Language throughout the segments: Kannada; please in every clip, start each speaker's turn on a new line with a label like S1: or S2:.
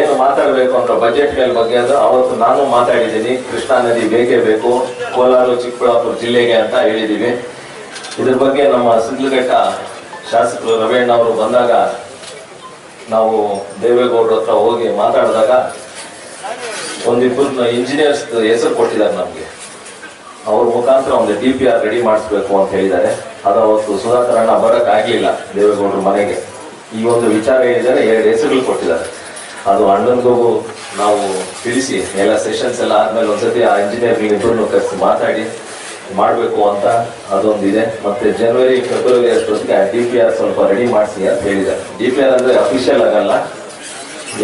S1: ಏನು ಮಾತಾಡಬೇಕು ಅಂತ ಬಜೆಟ್ ಮೇಲೆ ಬಗ್ಗೆ ಅಂದ್ರೆ ಅವತ್ತು ನಾನು ಮಾತಾಡಿದ್ದೀನಿ. ಕೃಷ್ಣಾ ನದಿ ಬೇಕೇ ಬೇಕು. ಕೋಲಾರ, ಚಿಕ್ಕಬಳ್ಳಾಪುರ ಜಿಲ್ಲೆಗೆ ಅಂತ ಹೇಳಿದ್ದೀವಿ ಇದ್ರ ಬಗ್ಗೆ ನಮ್ಮ ಸಿದ್ಲಘಟ್ಟ ಶಾಸಕರು ರವೇಣ್ಣ ಅವರು ಬಂದಾಗ ನಾವು ದೇವೇಗೌಡರ ಹತ್ರ ಹೋಗಿ ಮಾತಾಡಿದಾಗ ಒಂದಿಬ್ಬರು ಇಂಜಿನಿಯರ್ಸ್ ಹೆಸರು ಕೊಟ್ಟಿದ್ದಾರೆ ನಮಗೆ. ಅವ್ರ ಮುಖಾಂತರ ಒಂದು ಡಿ ಪಿ ಆರ್ ರೆಡಿ ಮಾಡಿಸ್ಬೇಕು ಅಂತ ಹೇಳಿದ್ದಾರೆ. ಅದು ಅವತ್ತು ಸುಧಾಕರ್ ಅಣ್ಣ ಬರಕ್ ದೇವೇಗೌಡರ ಮನೆಗೆ. ಈ ಒಂದು ವಿಚಾರ ಹೇಳಿದ್ದಾರೆ. ಎರಡು ಹೆಸರುಗಳು ಕೊಟ್ಟಿದ್ದಾರೆ. ಅದು ಅಣ್ಣನಿಗೂ ನಾವು ತಿಳಿಸಿ. ಎಲ್ಲ ಸೆಷನ್ಸ್ ಎಲ್ಲ ಆದ್ಮೇಲೆ ಒಂದ್ಸತಿ ಆ ಇಂಜಿನಿಯರ್ ಇಬ್ಬರನ್ನು ಕರೆಸಿ ಮಾತಾಡಿ, ಮಾಡಬೇಕು ಅಂತ ಅದೊಂದು ಇದೆ ಮತ್ತೆ ಜನವರಿ ಫೆಬ್ರವರಿ ಅಷ್ಟೊತ್ತಿಗೆ ಡಿ ಪಿ ಆರ್ ಸ್ವಲ್ಪ ರೆಡಿ ಮಾಡಿಸಿ ಅಂತ ಹೇಳಿದೆ ಡಿ ಪಿ ಆರ್ ಅಂದ್ರೆ ಅಫಿಷಿಯಲ್ ಆಗಲ್ಲ.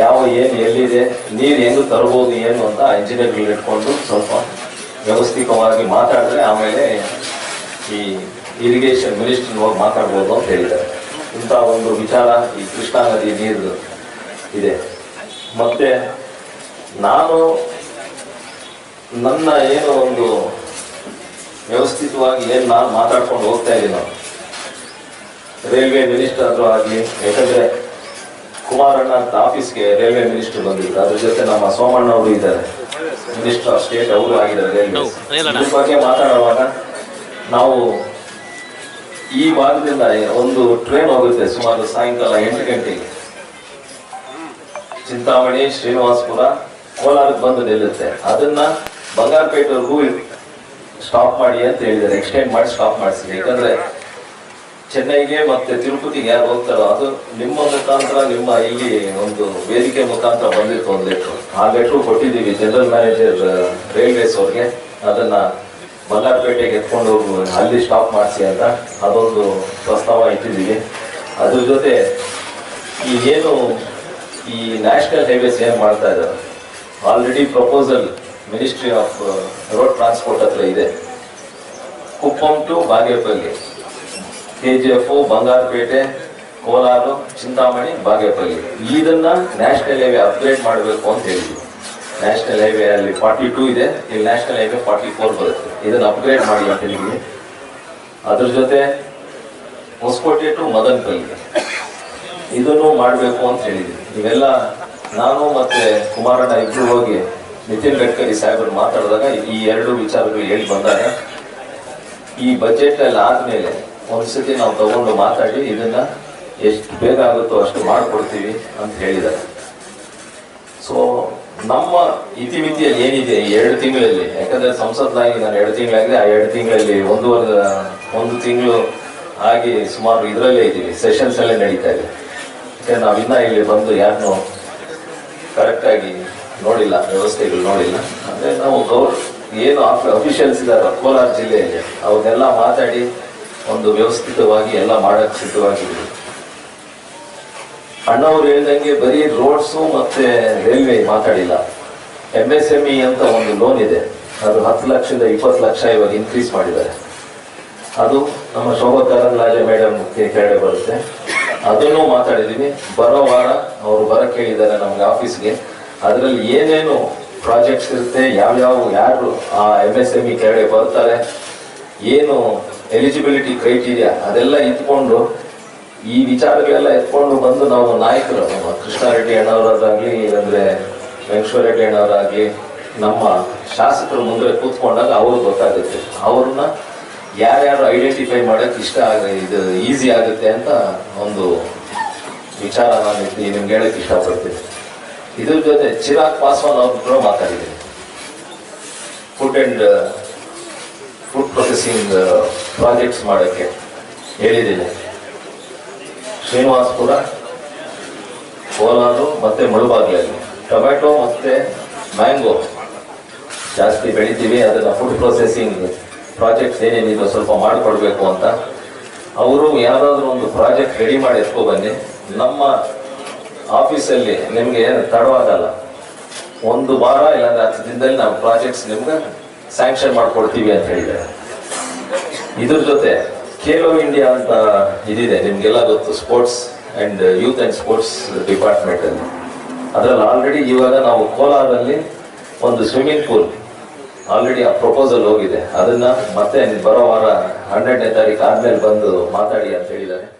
S1: ಯಾವ ಏನು ಎಲ್ಲಿದೆ, ನೀರು ಏನು ತರಬಹುದು ಏನು ಅಂತ ಇಂಜಿನಿಯರ್ಗಳು ಇಟ್ಕೊಂಡು ಸ್ವಲ್ಪ ವ್ಯವಸ್ಥಿತವಾಗಿ ಮಾತಾಡಿದ್ರೆ ಆಮೇಲೆ ಈ ಇರಿಗೇಷನ್ ಮಿನಿಸ್ಟರ್ ಹೋಗಿ ಮಾತಾಡ್ಬೋದು ಅಂತ ಹೇಳಿದ್ದಾರೆ. ಇಂಥ ಒಂದು ವಿಚಾರ ಈ ಕೃಷ್ಣಾ ನದಿ ನೀರು ಇದೆ. ಮತ್ತೆ ನಾನು ನನ್ನ ಏನು ಒಂದು ವ್ಯವಸ್ಥಿತವಾಗಿ ಏನು ನಾನು ಮಾತಾಡ್ಕೊಂಡು ಹೋಗ್ತಾ ಇದ್ದೀನಿ. ರೈಲ್ವೆ ಮಿನಿಸ್ಟರ್ ಆಗಿ ಆಗಲಿ ಯಾಕಂದ್ರೆ ಕುಮಾರಣ್ಣ ಅಂತ ಆಫೀಸ್ಗೆ ರೈಲ್ವೆ ಮಿನಿಸ್ಟರ್ ಬಂದಿದ್ರು ಅದ್ರ ಜೊತೆ ನಮ್ಮ ಸೋಮಣ್ಣ ಅವರು ಇದ್ದಾರೆ. ಮಿನಿಸ್ಟರ್ ಆಫ್ ಸ್ಟೇಟ್ ಅವರು ಆಗಿದ್ದಾರೆ ರೈಲ್ವೆ. ಇದ್ರ ಬಗ್ಗೆ ಮಾತಾಡುವಾಗ ನಾವು ಈ ಭಾಗದಿಂದ ಒಂದು ಟ್ರೈನ್ ಹೋಗುತ್ತೆ ಸುಮಾರು ಸಾಯಂಕಾಲ ಎಂಟು ಗಂಟೆಗೆ. ಚಿಂತಾಮಣಿ, ಶ್ರೀನಿವಾಸಪುರ, ಕೋಲಾರಕ್ಕೆ ಬಂದು ನಿಲ್ಲುತ್ತೆ. ಅದನ್ನ ಬಂಗಾರಪೇಟೆವರೆಗೂ ಸ್ಟಾಪ್ ಮಾಡಿ ಅಂತ ಹೇಳಿದ್ದಾರೆ. ಎಕ್ಸ್ಟೆಂಡ್ ಮಾಡಿ ಸ್ಟಾಪ್ ಮಾಡಿಸಿ ಯಾಕಂದ್ರೆ ಚೆನ್ನೈಗೆ ಮತ್ತೆ ತಿರುಪತಿಗೆ ಯಾರು ಹೋಗ್ತಾರೋ, ಅದು ನಿಮ್ಮ ಮುಖಾಂತರ, ನಿಮ್ಮ ಇಲ್ಲಿ ಒಂದು ವೇದಿಕೆ ಮುಖಾಂತರ ಬಂದಿತ್ತು ಒಂದು ಲೆಟ್ರು ಆ ಲೆಟ್ರು ಕೊಟ್ಟಿದ್ದೀವಿ ಜನರಲ್ ಮ್ಯಾನೇಜರ್ ರೈಲ್ವೇಸ್ ಅವ್ರಿಗೆ. ಅದನ್ನ ಬಂಗಾರಪೇಟೆಗೆ ಎತ್ಕೊಂಡು ಅಲ್ಲಿ ಸ್ಟಾಪ್ ಮಾಡಿಸಿ ಅಂತ ಅದೊಂದು ಪ್ರಸ್ತಾವ ಇಟ್ಟಿದ್ದೀವಿ. ಅದ್ರ ಜೊತೆ ಈ ಏನು ಈ ನ್ಯಾಷನಲ್ ಹೈವೇಸ್ ಏನ್ ಮಾಡ್ತಾ ಇದ್ದಾರೆ? Already proposal ministry of road transport ಹತ್ರ ಇದೆ. Kuppam to Bagepalli K G F Bangarapete, Kolar, Chintamani, Bagepalli. ಇದನ್ನ ನ್ಯಾಷನಲ್ ಹೈವೇ ಅಪ್ಗ್ರೇಡ್ ಮಾಡಬೇಕು ಅಂತ ಹೇಳಿದ್ವಿ ನ್ಯಾಷನಲ್ ಹೈವೇ ಅಲ್ಲಿ ಫಾರ್ಟಿ ಟೂ ಇದೆ. ಇಲ್ಲಿ ನ್ಯಾಷನಲ್ ಹೈವೇ ಫಾರ್ಟಿ ಫೋರ್ ಬರುತ್ತೆ. ಇದನ್ನ ಅಪ್ಗ್ರೇಡ್ ಮಾಡಿ ಅಂತ ಹೇಳಿದ್ವಿ ಅದ್ರ ಜೊತೆ ಹೊಸಕೋಟೆ ಟು ಮದನಪಲ್ಲಿ. ಇದನ್ನು ಮಾಡಬೇಕು ಅಂತ ಹೇಳಿದ್ವಿ. ಇವೆಲ್ಲ ನಾನು ಮತ್ತೆ ಕುಮಾರಣ್ಣ ಇಬ್ರು ಹೋಗಿ ನಿತಿನ್ ಗಡ್ಕರಿ ಸಾಹೇಬರು ಮಾತಾಡಿದಾಗ ಈ ಎರಡು ವಿಚಾರಗಳು ಹೇಳಿ ಬಂದಾಗ, ಈ ಬಜೆಟ್ ಅಲ್ಲಿ ಆದ್ಮೇಲೆ ಒಂದ್ಸತಿ ನಾವು ತಗೊಂಡು ಮಾತಾಡಿ ಇದನ್ನ ಎಷ್ಟು ಬೇಗ ಆಗುತ್ತೋ ಅಷ್ಟು ಮಾಡಿಕೊಡ್ತೀವಿ ಅಂತ ಹೇಳಿದ್ದಾರೆ. ಸೊ ನಮ್ಮ ಇತಿಮಿತಿಯಲ್ಲಿ ಏನಿದೆ ಈ ಎರಡು ತಿಂಗಳಲ್ಲಿ? ಯಾಕಂದ್ರೆ ಸಂಸತ್ನಾಗಿ ನಾನು ಎರಡು ತಿಂಗಳಾಗಿದೆ, ಆ ಎರಡು ತಿಂಗಳಲ್ಲಿ ಒಂದೂವರೆ ಒಂದು ತಿಂಗಳು ಆಗಿ ಸುಮಾರು ಇದರಲ್ಲೇ ಇದ್ದೀವಿ. ಸೆಷನ್ಸ್ ಅಲ್ಲೇ ನಡೀತಾ ಇದೆ. ಯಾಕಂದ್ರೆ ನಾವಿನ್ನ ಇಲ್ಲಿ ಬಂದು ಯಾರನ್ನು ಕರೆಕ್ಟಾಗಿ ನೋಡಿಲ್ಲ, ವ್ಯವಸ್ಥೆಗಳು ನೋಡಿಲ್ಲ. ಅಂದ್ರೆ ನಾವು ಗೌರ್, ಏನು ಅಫಿಷಿಯಲ್ಸ್ ಇದ್ದಾರೆ ಕೋಲಾರ ಜಿಲ್ಲೆಯಲ್ಲಿ ಅವನ್ನೆಲ್ಲ ಮಾತಾಡಿ ಒಂದು ವ್ಯವಸ್ಥಿತವಾಗಿ ಎಲ್ಲ ಮಾಡಕ್ ಅಣ್ಣ ಅಣ್ಣವ್ರು ಹೇಳ್ದಂಗೆ ಬರೀ ರೋಡ್ಸು ಮತ್ತೆ ರೈಲ್ವೆ ಮಾತಾಡಿಲ್ಲ. ಎಂ ಎಸ್ ಎಂ ಅಂತ ಒಂದು ಲೋನ್ ಇದೆ. ಅದು ಹತ್ತು ಲಕ್ಷದಿಂದ ಇಪ್ಪತ್ತು ಲಕ್ಷ ಇವಾಗ ಇನ್ಕ್ರೀಸ್ ಮಾಡಿದ್ದಾರೆ. ಅದು ನಮ್ಮ ಶೋಭಾ ಕರಂದ್ಲಾಜೆ ಮೇಡಮ್ ಕೆಳಗಡೆ ಬರುತ್ತೆ. ಅದನ್ನು ಮಾತಾಡಿದೀನಿ ಬರೋ ವಾರ ಅವರು ಬರ ಕೇಳಿದ್ದಾರೆ ನಮ್ಗೆ ಆಫೀಸ್ಗೆ. ಅದರಲ್ಲಿ ಏನೇನು ಪ್ರಾಜೆಕ್ಟ್ಸ್ ಇರುತ್ತೆ, ಯಾವ್ಯಾವ, ಯಾರು ಆ ಎಂ ಎಸ್ ಎಂ ಇ ಕೆಳಗಡೆ ಬರ್ತಾರೆ, ಏನು ಎಲಿಜಿಬಿಲಿಟಿ ಕ್ರೈಟೀರಿಯಾ ಅದೆಲ್ಲ ಇಟ್ಕೊಂಡು, ಈ ವಿಚಾರಗಳೆಲ್ಲ ಎತ್ಕೊಂಡು ಬಂದು ನಾವು ನಾಯಕರು, ನಮ್ಮ ಕೃಷ್ಣಾರೆಡ್ಡಿ ಅಣ್ಣವರಾಗ್ಲಿ ಅಂದ್ರೆ ವೆಂಕಟೇಶ್ವರ ರೆಡ್ಡಿ ಅಣ್ಣವರಾಗ್ಲಿ, ನಮ್ಮ ಶಾಸಕರು ಮುಂದೆ ಕೂತ್ಕೊಂಡಾಗ ಅವ್ರಿಗೆ ಗೊತ್ತಾಗುತ್ತೆ. ಅವ್ರನ್ನ ಯಾರ್ಯಾರು ಐಡೆಂಟಿಫೈ ಮಾಡಕ್ ಇಷ್ಟ ಆಗ, ಇದು ಈಸಿ ಆಗುತ್ತೆ ಅಂತ ಒಂದು ವಿಚಾರ ನಾನು ನಿಮ್ಗೆ ಹೇಳಕ್ ಇಷ್ಟಪಡ್ತೀನಿ. ಇದ್ರ ಜೊತೆ ಚಿರಾಗ್ ಪಾಸ್ವಾನ್ ಅವ್ರ ಕೂಡ ಮಾತಾಡಿದ್ದೀನಿ. Food and food processing projects ಮಾಡೋಕ್ಕೆ ಹೇಳಿದ್ದೀನಿ. ಶ್ರೀನಿವಾಸ್ಪುರ, ಕೋಲಾರು ಮತ್ತೆ ಮುಳುಬಾಗ್ಲಲ್ಲಿ. ಟೊಮೆಟೊ ಮತ್ತೆ ಮ್ಯಾಂಗೋ ಜಾಸ್ತಿ ಬೆಳಿತೀವಿ, ಅದನ್ನ ಫುಡ್ ಪ್ರೊಸೆಸಿಂಗ್ ಪ್ರಾಜೆಕ್ಟ್ಸ್ ಏನೇನಿದೆ ಸ್ವಲ್ಪ ಮಾಡಿಕೊಡ್ಬೇಕು ಅಂತ. ಅವರು ಯಾವುದಾದ್ರೂ ಒಂದು ಪ್ರಾಜೆಕ್ಟ್ ರೆಡಿ ಮಾಡಿ ಎತ್ಕೊ ಬನ್ನಿ ನಮ್ಮ ಆಫೀಸಲ್ಲಿ ನಿಮಗೆ ತಡವಾಗಲ್ಲ. ಒಂದು ವಾರ ಇಲ್ಲಾಂದ್ರೆ ಹತ್ತು ದಿನದಲ್ಲಿ ನಾವು ಪ್ರಾಜೆಕ್ಟ್ಸ್ ನಿಮ್ಗೆ ಸ್ಯಾಂಕ್ಷನ್ ಮಾಡಿಕೊಡ್ತೀವಿ ಅಂತ ಹೇಳಿದ್ದಾರೆ. ಇದ್ರ ಜೊತೆ ಖೇಲೋ ಇಂಡಿಯಾ ಅಂತ ಇದಿದೆ. ನಿಮ್ಗೆಲ್ಲ ಗೊತ್ತು sports and youth and sports department ಅಲ್ಲಿ. ಅದರಲ್ಲಿ ಆಲ್ರೆಡಿ ಇವಾಗ ನಾವು ಕೋಲಾರಲ್ಲಿ ಒಂದು ಸ್ವಿಮ್ಮಿಂಗ್ ಪೂಲ್ ಆಲ್ರೆಡಿ ಆ ಪ್ರಪೋಸಲ್ ಹೋಗಿದೆ. ಅದನ್ನ ಮತ್ತೆ ಬರೋ ವಾರ ಹನ್ನೆರಡನೇ ತಾರೀಕು ಆದ್ಮೇಲೆ ಬಂದು ಮಾತಾಡಿ ಅಂತ ಹೇಳಿದ್ದಾರೆ.